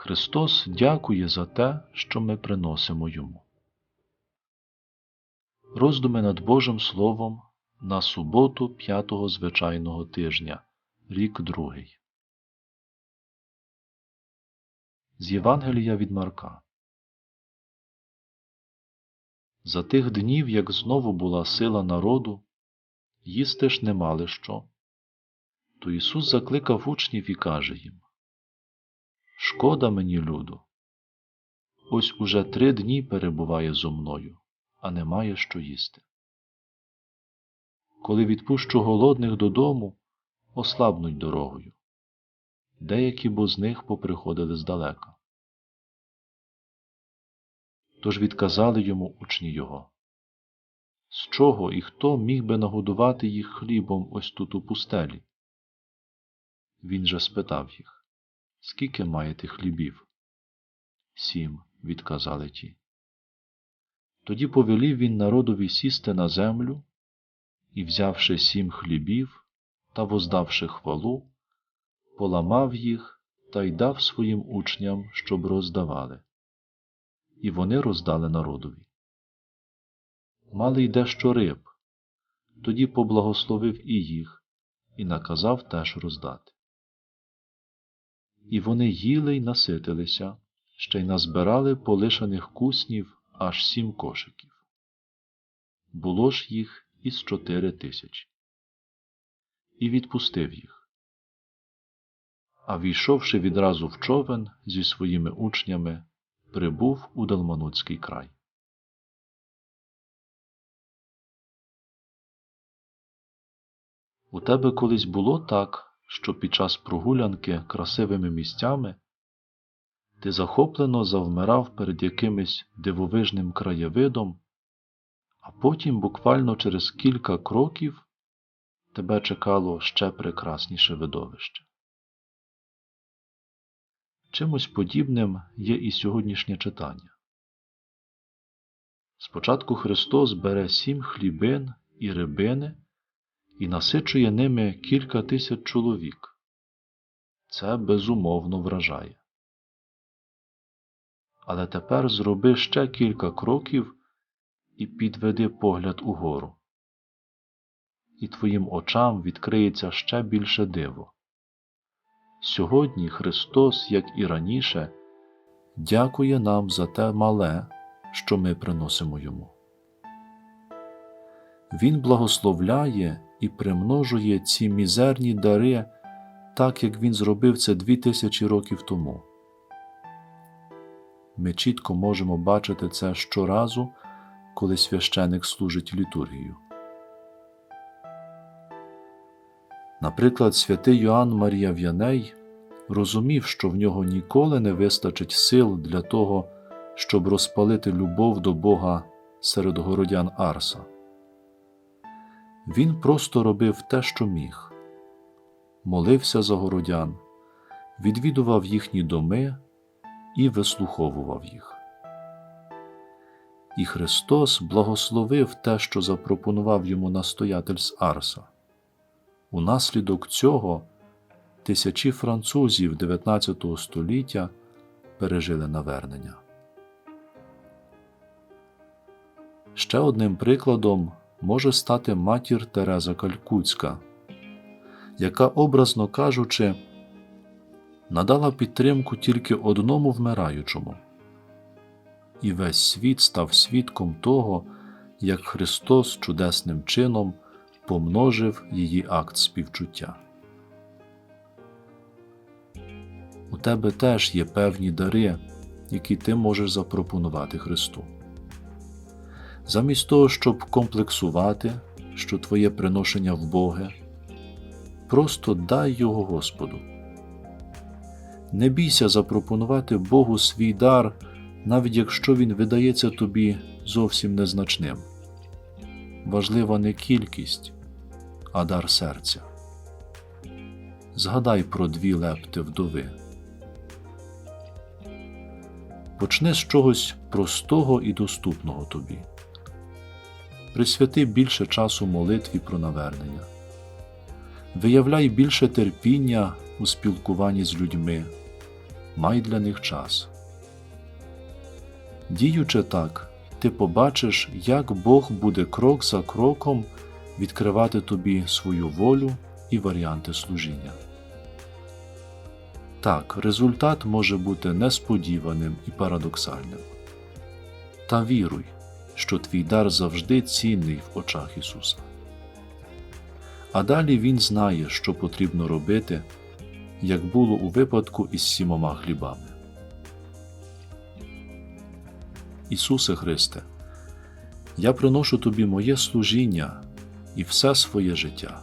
Христос дякує за те, що ми приносимо Йому. Роздуми над Божим Словом на суботу п'ятого звичайного тижня, рік другий. З Євангелія від Марка. За тих днів, як знову була сила народу, їсти ж не мали що, то Ісус закликав учнів і каже їм Шкода мені, люду. Ось уже три дні перебуває зо мною, а немає що їсти. Коли відпущу голодних додому, ослабнуть дорогою. Деякі бо з них поприходили здалека. Тож відказали йому учні його. З чого і хто міг би нагодувати їх хлібом ось тут у пустелі? Він же спитав їх Скільки маєте хлібів? Сім, відказали ті. Тоді повелів він народові сісти на землю і, взявши сім хлібів та воздавши хвалу, поламав їх та й дав своїм учням, щоб роздавали. І вони роздали народові. Мали й дещо риб, тоді поблагословив і їх, і наказав теж роздати. І вони їли й наситилися, ще й назбирали полишаних куснів аж сім кошиків. Було ж їх із чотири тисячі. І відпустив їх. А війшовши відразу в човен зі своїми учнями, прибув у Далманутський край. У тебе колись було так, що під час прогулянки красивими місцями ти захоплено завмирав перед якимось дивовижним краєвидом, а потім буквально через кілька кроків тебе чекало ще прекрасніше видовище. Чимось подібним є і сьогоднішнє читання. Спочатку Христос бере сім хлібин і рибини і насичує ними кілька тисяч чоловік. Це безумовно вражає. Але тепер зроби ще кілька кроків і підведи погляд угору. І твоїм очам відкриється ще більше диво. Сьогодні Христос, як і раніше, дякує нам за те мале, що ми приносимо Йому. Він благословляє і примножує ці мізерні дари, так як він зробив це дві тисячі років тому. Ми чітко можемо бачити це щоразу, коли священик служить літургію. Наприклад, святий Йоанн Марія В'яней розумів, що в нього ніколи не вистачить сил для того, щоб розпалити любов до Бога серед городян Арса. Він просто робив те, що міг, молився за городян, відвідував їхні доми і вислуховував їх. І Христос благословив те, що запропонував йому настоятель з Арса. Унаслідок цього тисячі французів 19 століття пережили навернення. Ще одним прикладом може стати матір Тереза Калькутська, яка, образно кажучи, надала підтримку тільки одному вмираючому, і весь світ став свідком того, як Христос чудесним чином помножив її акт співчуття. У тебе теж є певні дари, які ти можеш запропонувати Христу. Замість того, щоб комплексувати, що твоє приношення в Боге, просто дай його Господу. Не бійся запропонувати Богу свій дар, навіть якщо він видається тобі зовсім незначним. Важлива не кількість, а дар серця. Згадай про дві лепти вдови. Почни з чогось простого і доступного тобі присвяти більше часу молитві про навернення, виявляй більше терпіння у спілкуванні з людьми, май для них час. Діючи так, ти побачиш, як Бог буде крок за кроком відкривати тобі свою волю і варіанти служіння. Так, результат може бути несподіваним і парадоксальним. Та віруй, що твій дар завжди цінний в очах Ісуса. А далі Він знає, що потрібно робити, як було у випадку із сімома хлібами. Ісусе Христе, я приношу Тобі моє служіння і все своє життя.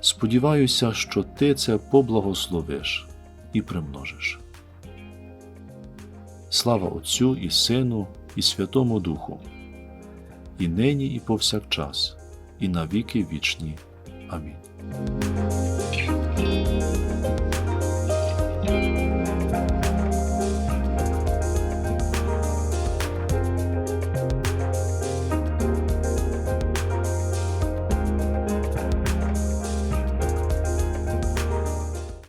Сподіваюся, що Ти це поблагословиш і примножиш. Слава Отцю і Сину, і Святому Духу, і нині, і повсякчас, і на віки вічні. Амінь.